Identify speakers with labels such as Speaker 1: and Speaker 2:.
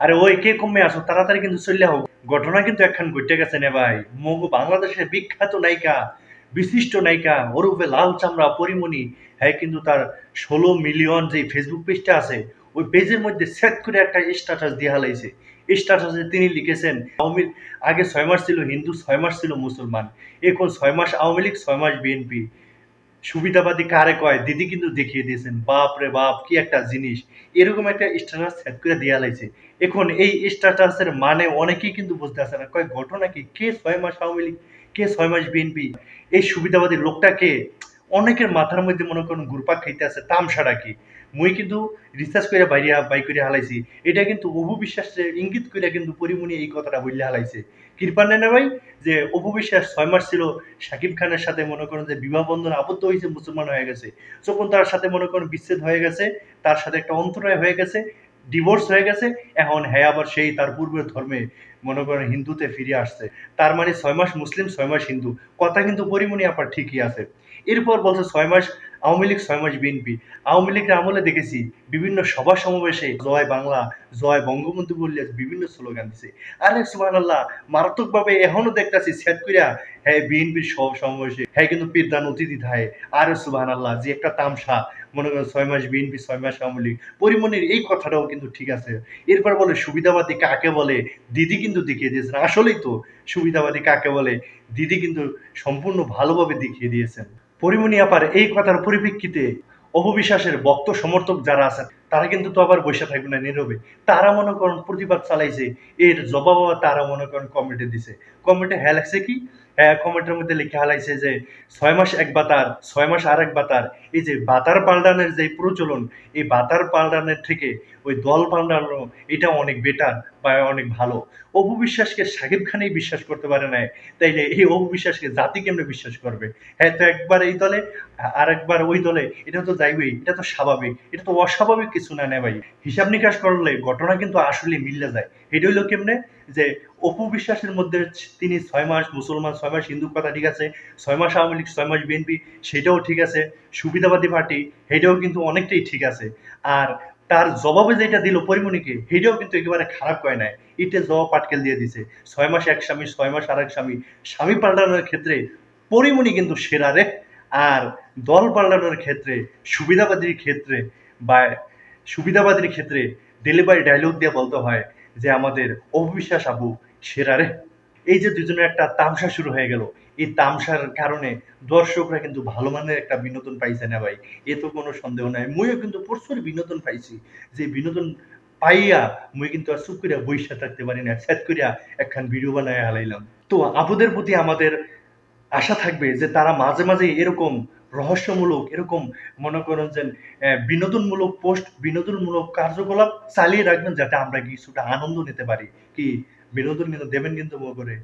Speaker 1: আরে ওই কে কমে আসো, তাড়াতাড়ি কিন্তু চলে হোক ঘটনা কিন্তু একখান ঘটে গেছে নে ভাই। মগু বাংলাদেশের বিখ্যাত নায়িকা, বিশিষ্ট নায়িকা, ওরূপে লাল চামড়া, পরিমণি হ্যাঁ কিন্তু তার ষোলো মিলিয়ন যে ফেসবুক পেজটা আছে, ওই পেজের মধ্যে সেট করে একটা স্ট্যাটাস দিয়ে হালাইছে। স্ট্যাটাসে তিনি লিখেছেন, আওয়ামী আগে ছয় মাস ছিল হিন্দু, ছয় মাস ছিল মুসলমান। এখন ছয় মাস আওয়ামী লীগ, ছয় মাস বিএনপি। সুবিধাবাদী কারে কয়, দিদি কিন্তু দেখিয়ে দিয়েছেন, বাপ রে বাপ, কি একটা জিনিস। এরকম একটা স্ট্যাটাস সেট করে দেওয়া লাগছে। এখন এই স্ট্যাটাসের মানে অনেকেই কিন্তু বুঝতে আসে না। কয়, ঘটনা কি? কে ছয় মাস আওয়ামী লীগ? কে ছয় মাস বিএনপি? এই সুবিধাবাদী লোকটাকে অনেকের মাথার মধ্যে মনে করেন ঘুরপাক খাইতে আছে তামসাটা কি? মুই কিন্তু রিসার্চ করে বাইরে বাই করে হালাইছি। এটা কিন্তু অপু বিশ্বাসের ইঙ্গিত করে কিন্তু পরিমণি এই কথাটা বললে হালাইছে। কৃপা নেনে ভাই, যে অপু বিশ্বাস ছয় মাস ছিল, সাকিব খানের সাথে মনে করেন যে বিবাহ বন্ধন আবদ্ধ হয়েছে মুসলমান হয়ে গেছে। যখন তার সাথে মনে করেন বিচ্ছেদ হয়ে গেছে, তার সাথে একটা অন্তরায় হয়ে গেছে ডিভোর্স হয়ে গেছে, এখন হ্যাঁ আবার সেই তার পূর্বের ধর্মে মনে করেন হিন্দুতে ফিরে আসছে। তার মানে ছয় মাস মুসলিম, ছয় মাস হিন্দু। কথা কিন্তু পরিমণি আপার ঠিকই আছে। এরপর বলছে ছয় মাস, আওয়ামী লীগ ছয় মাস বিএনপি। আওয়ামী লীগের আমলে দেখেছি বিভিন্ন সভা সমাবেশে জয় বাংলা, জয় বঙ্গবন্ধু বললে বিভিন্ন স্লোগান দিছে। আরে সুবাহ আল্লাহ মারাত্মকভাবে এখনও দেখতেছি সেট করিয়া হ্যাঁ বিএনপির সব সমাবেশে হ্যাঁ কিন্তু পীরদান অতিথি থায় আরে সুবাহ আল্লাহ যে একটা তামসা, মনে করেন ছয় মাস বিএনপি, ছয় মাস আওয়ামী লীগ। পরিমণির এই কথাটাও কিন্তু ঠিক আছে। এরপর বলে, সুবিধাবাদী কাকে বলে? দিদি কিন্তু দেখিয়ে দিয়েছেন। আসলেই তো সুবিধাবাদী কাকে বলে? দিদি কিন্তু সম্পূর্ণ ভালোভাবে দেখিয়ে দিয়েছেন। পরিমণি আপার এই কথার পরিপ্রেক্ষিতে অপবিশ্বাসের বক্ত সমর্থক যারা আছেন, তারা কিন্তু তো আবার বসে থাকবে না নীরবে। তারা মনে করেন প্রতিবাদ চালাইছে, এর জবাব তারা মনে করেন কমিটি দিছে। কমিটি হ্যাঁ কি? কমেন্টের মধ্যে লিখে হালাইছে যে, ছয় মাস এক বাতার, ছয় মাস আর এক বাতার। এই যে বাতার পাল্টানোর যে প্রচলন, এই বাতার পাল্টানোর থেকে ওই দল পাল্টানো, এটা অনেক বেটার বা অনেক ভালো। অপু বিশ্বাসকে সাকিব খানেই বিশ্বাস করতে পারে না তাইলে এই অপু বিশ্বাসকে জাতি কেমনে বিশ্বাস করবে? হ্যাঁ তো একবার এই দলে, আর একবার ওই দলে, এটা তো যাইবেই, এটা তো স্বাভাবিক, এটা তো অস্বাভাবিক কিছু না নেয় ভাই? হিসাব নিকাশ করলে ঘটনা কিন্তু আসলে মিললে যায়। এটা হইল কেমনে? যে অপু বিশ্বাসের মধ্যে তিনি ছয় মাস মুসলমান, ছয় মাস হিন্দু কথা ঠিক আছে, ছয় মাস আওয়ামী লীগ, ছয় মাস বিএনপি, সেটাও ঠিক আছে, সুবিধাবাদী পার্টি, সেটাও কিন্তু অনেকটাই ঠিক আছে। আর তার জবাবে যেটা দিল পরিমণিকে, সেটাও কিন্তু একেবারে খারাপ কয় নাই এটা জবাব পাটকেল দিয়ে দিছে, ছয় মাস এক স্বামী, ছয় মাস আর এক স্বামী। স্বামী পাল্টানোর ক্ষেত্রে পরিমণি কিন্তু সেরা রে। আর দল পাল্টানোর ক্ষেত্রে, সুবিধাবাদীর ক্ষেত্রে বা সুবিধাবাদীর ক্ষেত্রে ডেলিভারি ডায়লগ দিয়ে বলতে হয় যে আমাদের অবিশ্বাস আবু সেরা রে। এই যে দুজনের একটা তামসা শুরু হয়ে গেল, এই তামসার কারণে দর্শকরা কিন্তু ভালো মানের একটা বিনোদন পাইছে না ভাই। এ তো কোনো সন্দেহ নাই। মুইও কিন্তু প্রচুর বিনোদন পাইছি। যে বিনোদন পাইয়া মুই কিন্তু আর চুপ করিয়া বইসা থাকতে পারি না। স্যাত করিয়া একখান ভিডিও বানায় হালাইলাম। তো আপুদের প্রতি আমাদের আশা থাকবে যে তারা মাঝে মাঝে এরকম রহস্যমূলক, এরকম মনে করেন যে বিনোদনমূলক পোস্ট, বিনোদনমূলক কার্যকলাপ চালিয়ে রাখবেন যাতে আমরা কিছুটা আনন্দ নিতে পারি। কি? বিনোদন কিন্তু দেবেন কিন্তু করে।